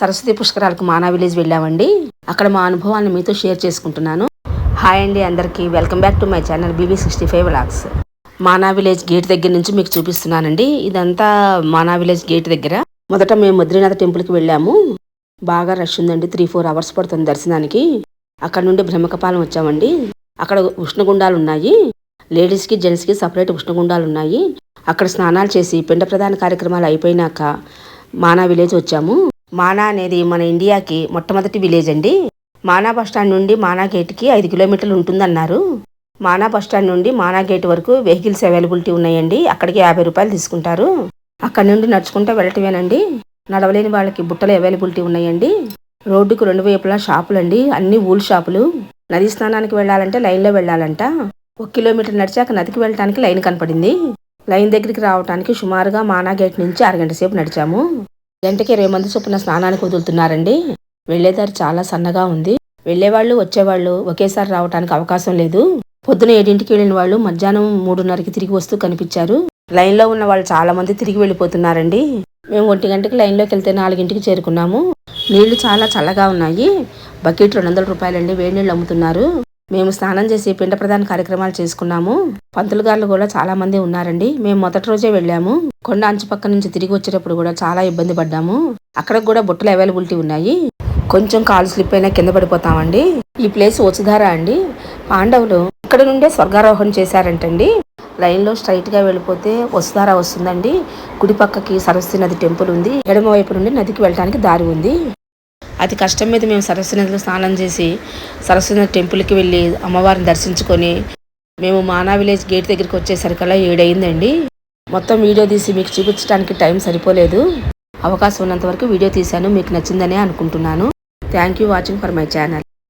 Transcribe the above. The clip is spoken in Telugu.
సరస్వతి పుష్కరాలకు మానా విలేజ్ వెళ్ళామండి. అక్కడ మా అనుభవాన్ని మీతో షేర్ చేసుకుంటున్నాను. హాయ్ అండి అందరికీ. Welcome back to my channel BB sixty five vlogs. Mana village gate దగ్గర నుంచి మీకు చూపిస్తున్నానండి. ఇదంతా మానా విలేజ్ గేట్ దగ్గర. మొదట మేము బద్రీనాథ్ టెంపుల్కి వెళ్ళాము. బాగా రష్ ఉందండి. త్రీ ఫోర్ అవర్స్ పడుతుంది దర్శనానికి. అక్కడ నుండి బ్రహ్మకపాలెం వచ్చామండి. అక్కడ ఉష్ణగుండాలు ఉన్నాయి. లేడీస్కి జెంట్స్కి సపరేట్ ఉష్ణగుండాలు ఉన్నాయి. అక్కడ స్నానాలు చేసి పిండ ప్రధాన కార్యక్రమాలు అయిపోయినాక మానా విలేజ్ వచ్చాము. మానా అనేది మన ఇండియాకి మొట్టమొదటి విలేజ్ అండి. మానా బస్ స్టాండ్ నుండి మానా గేట్కి ఐదు కిలోమీటర్లు ఉంటుందన్నారు. మానా బస్ స్టాండ్ నుండి మానా గేట్ వరకు వెహికల్స్ అవైలబిలిటీ ఉన్నాయండి. అక్కడికి యాభై రూపాయలు తీసుకుంటారు. అక్కడ నుండి నడుచుకుంటూ వెళ్ళటమేనండి. నడవలేని వాళ్ళకి బుట్టలు అవైలబిలిటీ ఉన్నాయండి. రోడ్డుకు రెండు వైపులా షాపులు అండి అన్ని ఊల్ షాపులు. నది స్నానానికి వెళ్ళాలంటే లైన్లో వెళ్ళాలంట. ఒక కిలోమీటర్ నడిచాక నదికి వెళ్ళటానికి లైన్ కనపడింది. లైన్ దగ్గరికి రావడానికి సుమారుగా మానా గేట్ నుంచి అరగంట సేపు నడిచాము. గంటకి ఇరవై మంది చొప్పున స్నానానికి వదులుతున్నారండి. వెళ్ళేదారి చాలా సన్నగా ఉంది. వెళ్ళేవాళ్ళు వచ్చేవాళ్ళు ఒకేసారి రావడానికి అవకాశం లేదు. పొద్దున ఏడింటికి వెళ్ళిన వాళ్ళు మధ్యాహ్నం మూడున్నరకి తిరిగి వస్తూ కనిపించారు. లైన్లో ఉన్న వాళ్ళు చాలా మంది తిరిగి వెళ్ళిపోతున్నారండి. మేము ఒంటి గంటకి లైన్లోకి వెళ్తే నాలుగింటికి చేరుకున్నాము. నీళ్ళు చాలా చల్లగా ఉన్నాయి. బకెట్ రెండు వందల రూపాయలండి వేడి నీళ్ళు అమ్ముతున్నారు. మేము స్నానం చేసి పిండ ప్రధాన కార్యక్రమాలు చేసుకున్నాము. పంతులు గారు కూడా చాలా మంది ఉన్నారండి. మేము మొదటి రోజే వెళ్ళాము. కొండ అంచు పక్క నుంచి తిరిగి వచ్చేటప్పుడు కూడా చాలా ఇబ్బంది పడ్డాము. అక్కడ కూడా బుట్టలు అవైలబిలిటీ ఉన్నాయి. కొంచెం కాలు స్లిప్ అయినా కింద పడిపోతామండి. ఈ ప్లేస్ వసుధార అండి. పాండవులు ఇక్కడ నుండే స్వర్గారోహణ చేశారంటండి. లైన్లో స్ట్రైట్గా వెళ్ళిపోతే వసుధార వస్తుందండి. కుడి పక్కకి సరస్వతి నది టెంపుల్ ఉంది. ఎడమ వైపు నుండి నదికి వెళ్ళడానికి దారి ఉంది. అతి కష్టం మీద మేము సరస్వతి నదిలో స్నానం చేసి సరస్వతి నది టెంపుల్కి వెళ్ళి అమ్మవారిని దర్శించుకొని మేము మానా విలేజ్ గేట్ దగ్గరికి వచ్చేసరికల్లా ఏడైందండి. మొత్తం వీడియో తీసి మీకు చూపించడానికి టైం సరిపోలేదు. అవకాశం ఉన్నంత వరకు వీడియో తీశాను మీకు నచ్చిందనే అనుకుంటున్నాను. Thank you watching for my channel.